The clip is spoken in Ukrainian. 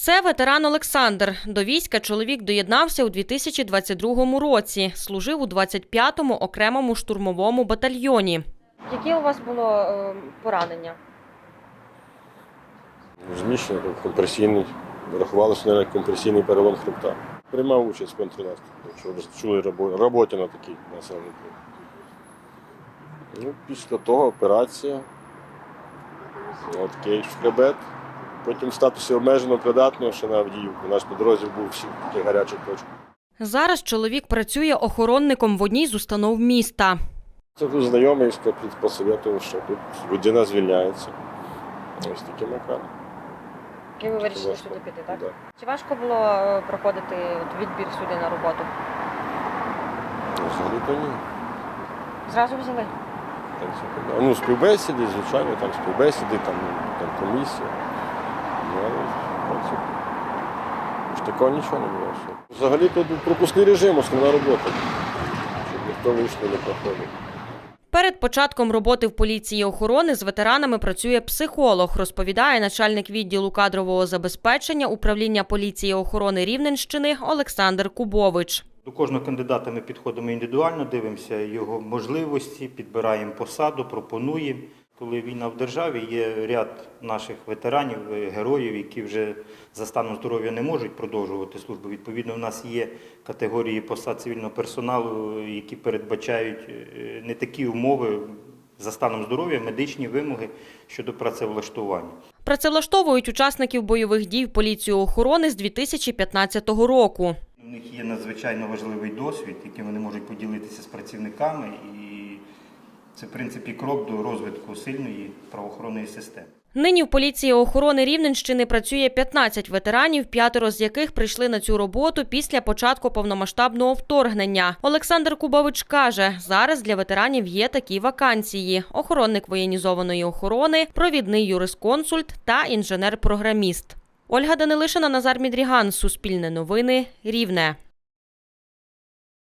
Це ветеран Олександр. До війська чоловік доєднався у 2022 році. Служив у 25-му окремому штурмовому батальйоні. Які у вас було е, поранення? Зміщено компресійний. Рахувалося навіть компресійний перелом хребта. Приймав участь в контрнаступі, ви чули роботі на такий населений пункт. Ну, після того операція. От в хребет. Потім в статусі обмежено придатного ще на Авдіївку. Наш підрозділ був всі в таких гарячих точках. Зараз чоловік працює охоронником в одній з установ міста. Це був знайомий, що посоветував, що тут людина звільняється. Ось такі макари. І ви вирішили сюди сюди піти, Да. Чи важко було е, проходити відбір сюди на роботу? Взагалі то ні. Зразу взяли. Так. Ну, співбесіди, звичайно, там співбесіди, там, там комісія. Ну, але, в принципі, ж такого нічого не було. Взагалі тут пропускний режим, основна робота. Щоб ніхто лишнього не проходив. Перед початком роботи в поліції охорони з ветеранами працює психолог, розповідає начальник відділу кадрового забезпечення управління поліції охорони Рівненщини Олександр Кубович. До кожного кандидата ми підходимо індивідуально, дивимося його можливості, підбираємо посаду, пропонуємо. Коли війна в державі, є ряд наших ветеранів, е, героїв, які вже за станом здоров'я не можуть продовжувати службу. Відповідно, у нас є категорії посад цивільного персоналу, які передбачають е, не такі умови за станом здоров'я, медичні вимоги щодо працевлаштування. Працевлаштовують учасників бойових дій в поліцію охорони з 2015 року. У них є надзвичайно важливий досвід, яким вони можуть поділитися з працівниками, і це, в принципі, крок до розвитку сильної правоохоронної системи. Нині в поліції охорони Рівненщини працює 15 ветеранів, п'ятеро з яких прийшли на цю роботу після початку повномасштабного вторгнення. Олександр Кубович каже, зараз для ветеранів є такі вакансії: охоронник воєнізованої охорони, провідний юрисконсульт та інженер-програміст. Ольга Данилишина, Назар Мідріган, Суспільне новини, Рівне.